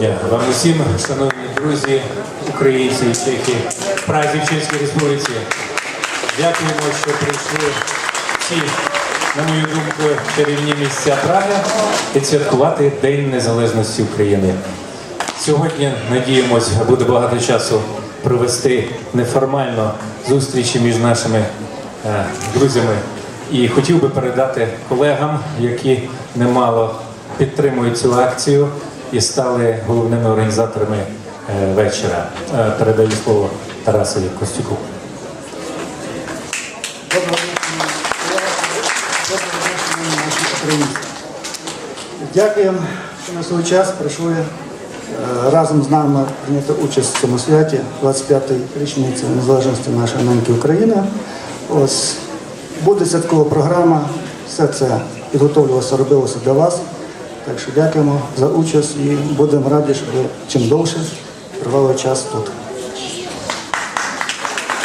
дня вам усім, шановні друзі, українці і чехи, Празі в Чеській Республіці. Дякуємо, що прийшли всі, на мою думку, чарівні місця Праги відсвяткувати День Незалежності України. Сьогодні, надіємось, буде багато часу провести неформально зустрічі між нашими е, друзями. І хотів би передати колегам, які немало підтримують цю акцію і стали головними організаторами е, вечора. Е, передаю слово Тарасові Костюку. Дякуємо, що на свій час прийшли е, разом з нами прийняти участь в цьому святі 25-ї річниці незалежності нашої неньки України. Ось буде святкова програма, все це підготовлювалося, робилося для вас. Так що дякуємо за участь і будемо раді, щоб ви чим довше провели час тут.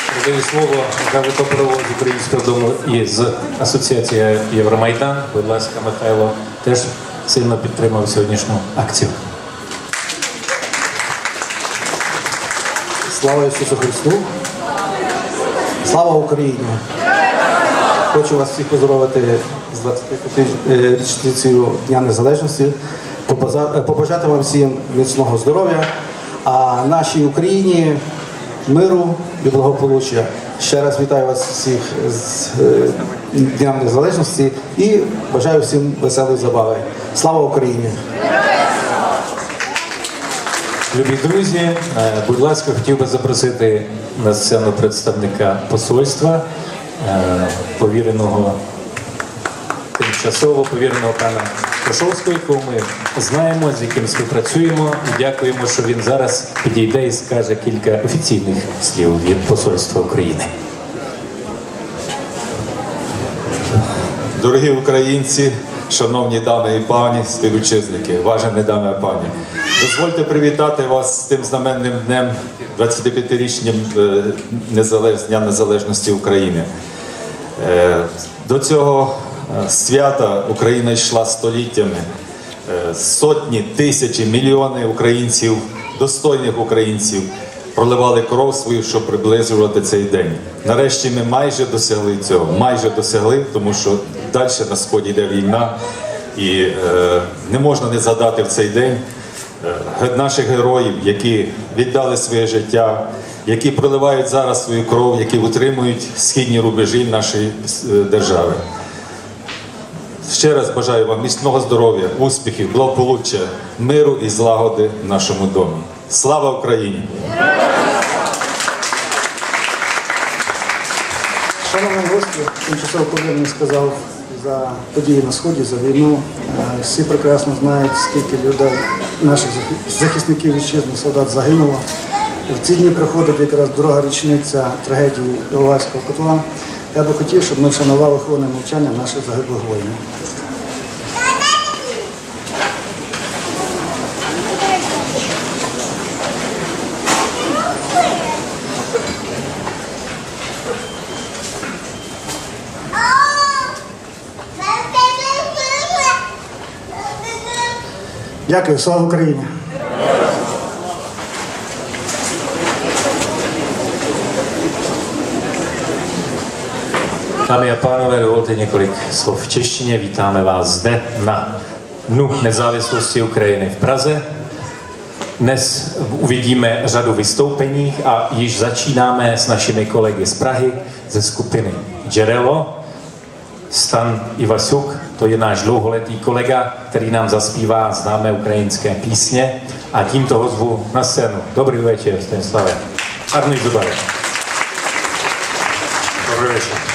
Передаю слово гравитопровод Українського дому із Асоціації Євромайдан. Будь ласка, Михайло теж сильно підтримав сьогоднішню акцію. Слава Ісусу Христу! Слава Україні! Хочу вас всіх поздоровити з 25 річницею Дня Незалежності, е, побажати вам всім міцного здоров'я, а нашій Україні миру і благополуччя. Ще раз вітаю вас всіх з е, Днем Незалежності і бажаю всім веселої забави. Слава Україні! Любі друзі, е, будь ласка, хотів би запросити на сцену представника посольства, повіреного тимчасово повіреного пана Кошовського, якого ми знаємо, з яким співпрацюємо, і дякуємо, що він зараз підійде і скаже кілька офіційних слів від посольства України. Дорогі українці, шановні дами і пані, співвітчизники, важені дами і пані, дозвольте привітати вас з тим знаменним днем 25-річним е, Дня Незалежності України. Е, До цього е, свята Україна йшла століттями. Е, Сотні, тисячі, мільйони українців, достойних українців проливали кров свою, щоб приближувати цей день. Нарешті ми майже досягли цього, майже досягли, тому що далі на сході йде війна, і е, не можна не згадати в цей день наших героїв, які віддали своє життя, які проливають зараз свою кров, які утримують східні рубежі нашої е, держави. Ще раз бажаю вам міцного здоров'я, успіхів, благополуччя, миру і злагоди в нашому домі. Слава Україні! Шановні гості, тимчасово повинен сказав за події на сході, за війну. Е, Всі прекрасно знають, скільки людей, наших захисників вітчизни, солдат загинуло. В ці дні приходить якраз друга річниця трагедії Іловайського котла. Я би хотів, щоб ми вшанували хвилиною мовчання наших загиблих воїнів. Дякую, слава Україні! Dámy a pánové, dovolte několik slov v češtině. Vítáme vás zde na Dnu nezávislosti Ukrajiny v Praze. Dnes uvidíme řadu vystoupení a již začínáme s našimi kolegy z Prahy ze skupiny Jerelo. Stan Ivasuk, to je náš dlouholetý kolega, který nám zaspívá známé ukrajinské písně a tímto ho zvu na scénu. Dobrý večer, Stanislave. Arný Zubar. Dobrý večer.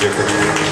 Дякую.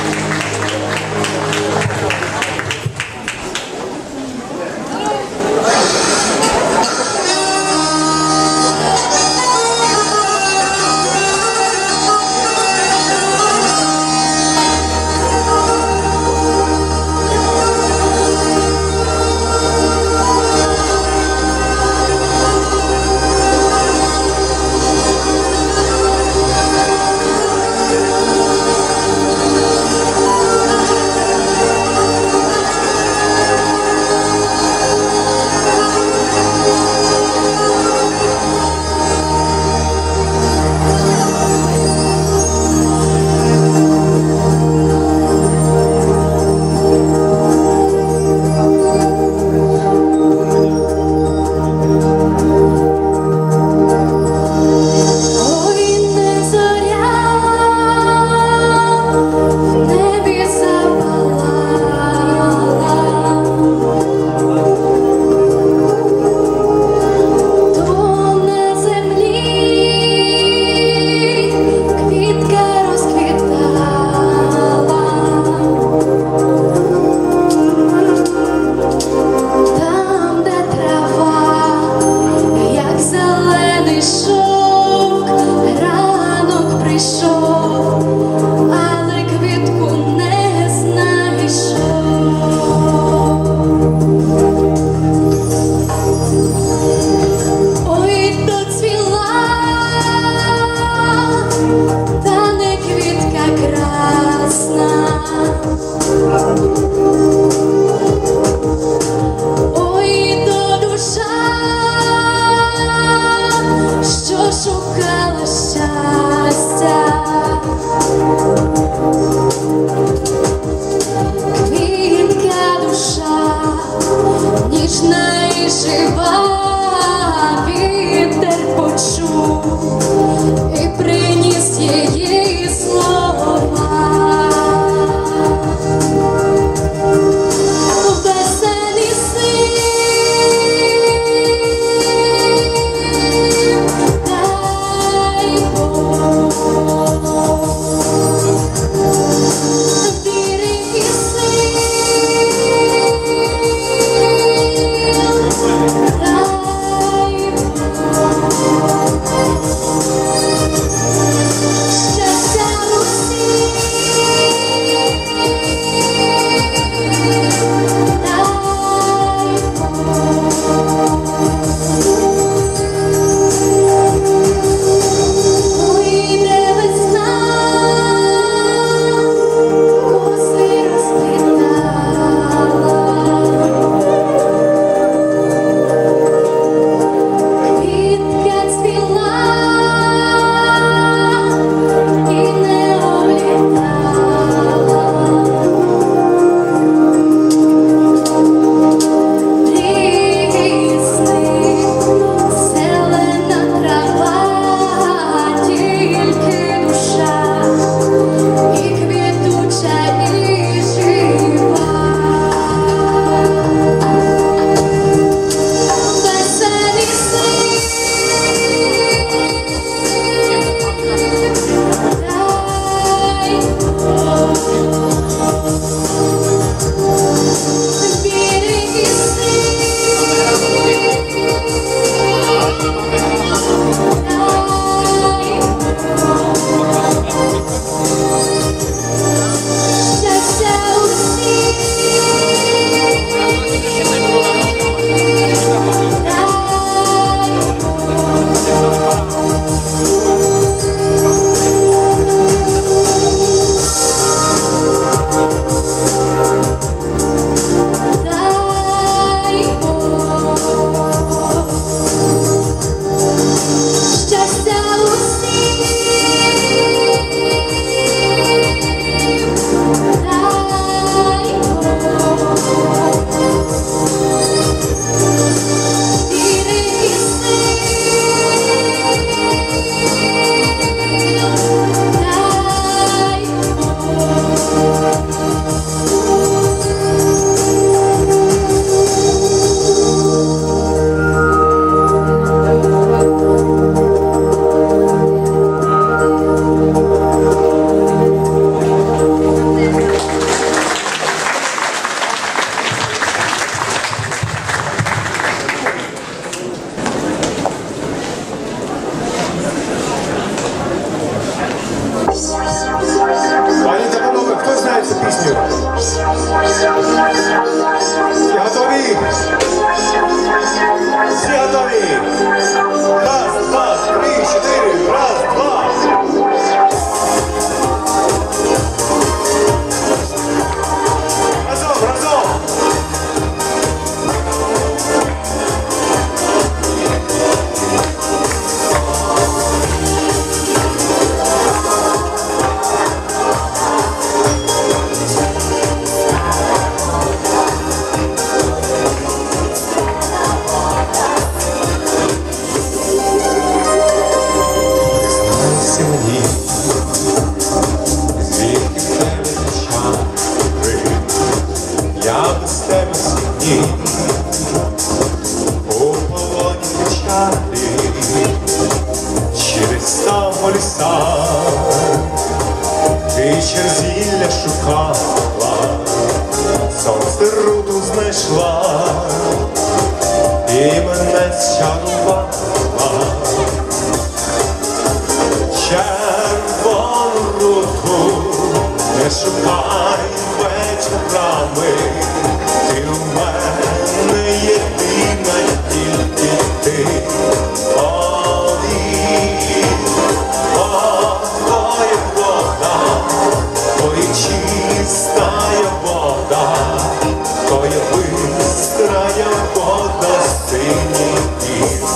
гостині пів,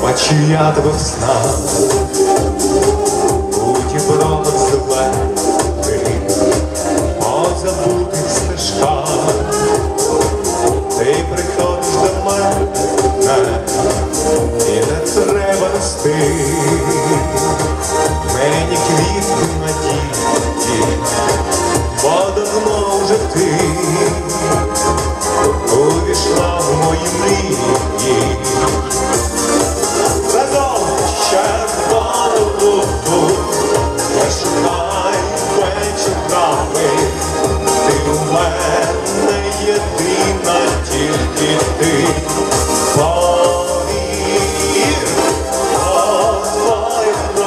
Почият весна, будь бром зелений, позабутих стежках, ти приходиш до мене, і не треба нести.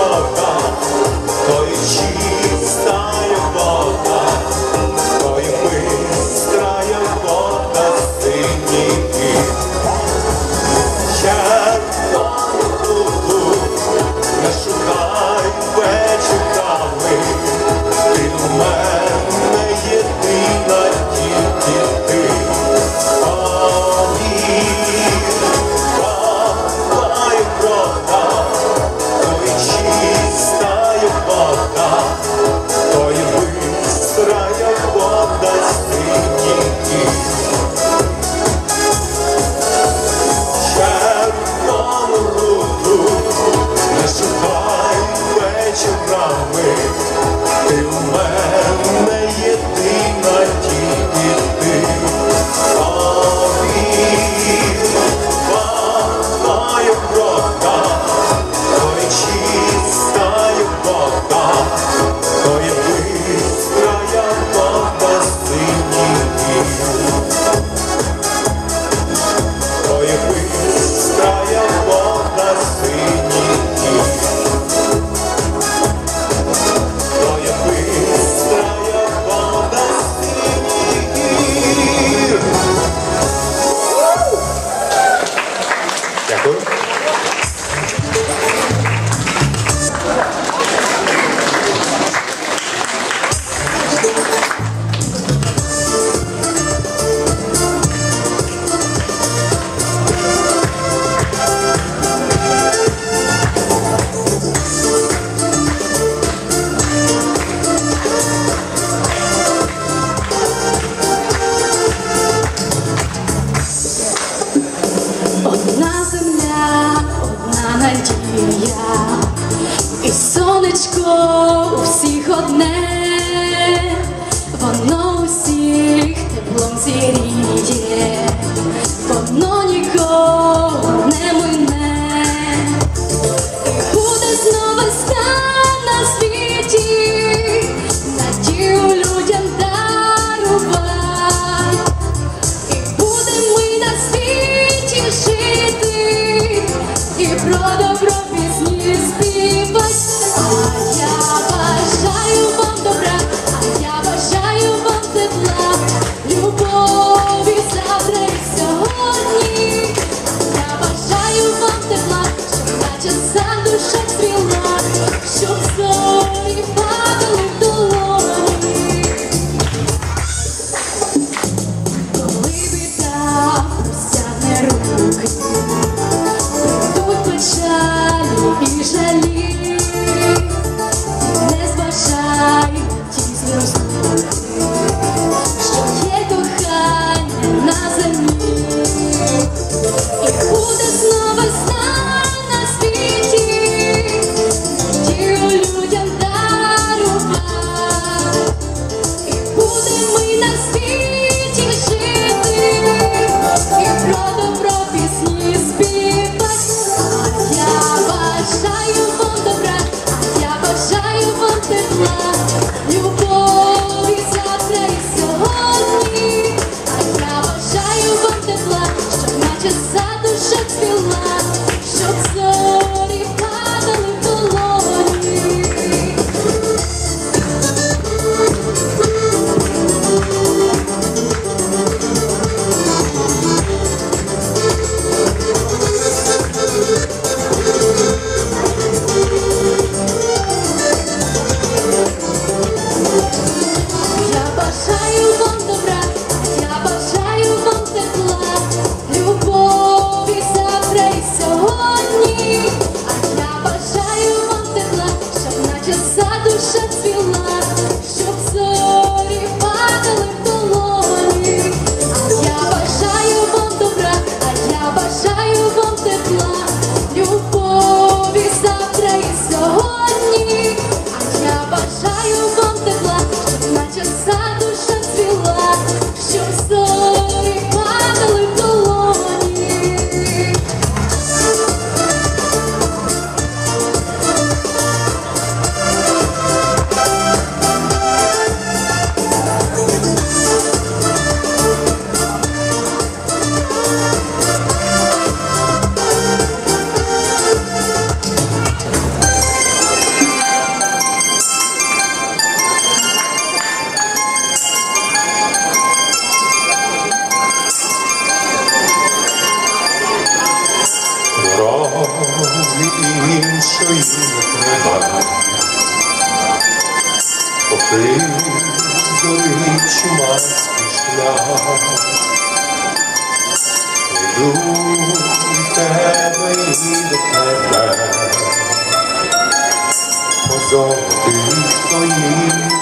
어. ти довгий чумацький шлях, від тебе і до тебе, позов ти.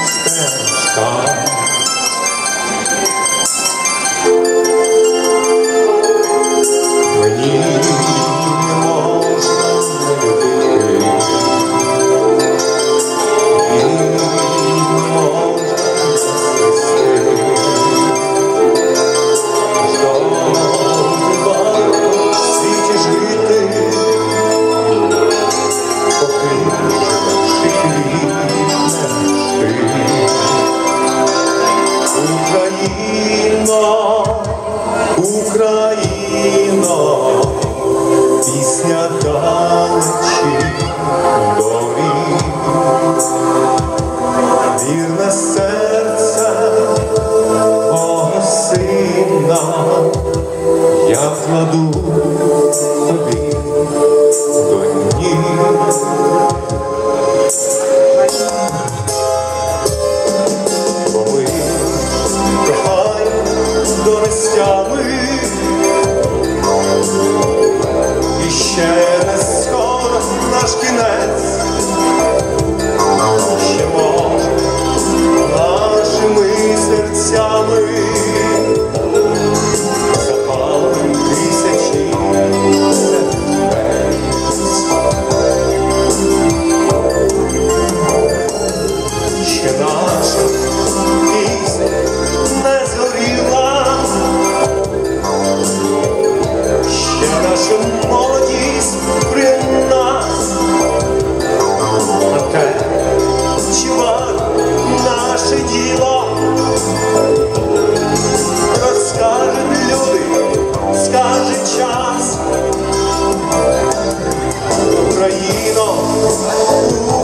の。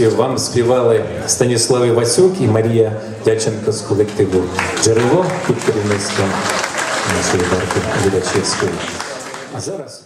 емоцію вам співали Станіслав Васюк і Марія Дяченко з колективу Джерело під керівництвом нашої барки Відачівської. А зараз.